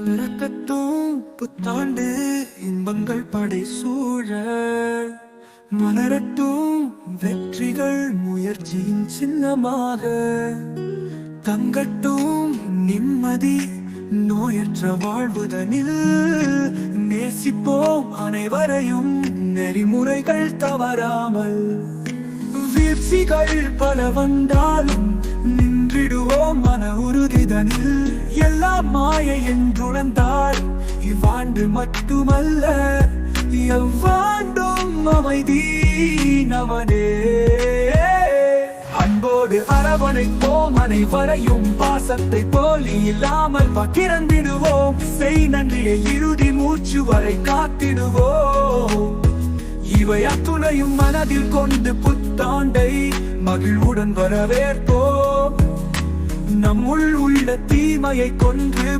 பிறக்கட்டும் புத்தாண்டு இன்பங்கள் படை சூழ மலரட்டும் வெற்றிகள் முயற்சியின் சின்னமாக தங்கட்டும் நிம்மதி நோயற்ற வாழ்வுதனில். நேசிப்போம் அனைவரையும் நெறிமுறைகள் தவறாமல். வீழ்ச்சிகள் பல வந்தாலும் உறுதிதனில் எல்லாம் மாயை என்றுணர்ந்தால் இவ்வாண்டு மட்டுமல்ல எவ்வாண்டும் அமைதி நமனே அன்போடு அரவணைப்போம் அனைவரையும் பாசத்தை போலி இல்லாமல் பகிர்ந்திடுவோம். செய் நன்றியை இறுதி மூச்சு வரை காத்திடுவோம். இவை அத்துணையும் மனதில் கொண்டு புத்தாண்டை மகிழ்வுடன் வரவேற்போம். தீமையை கொன்று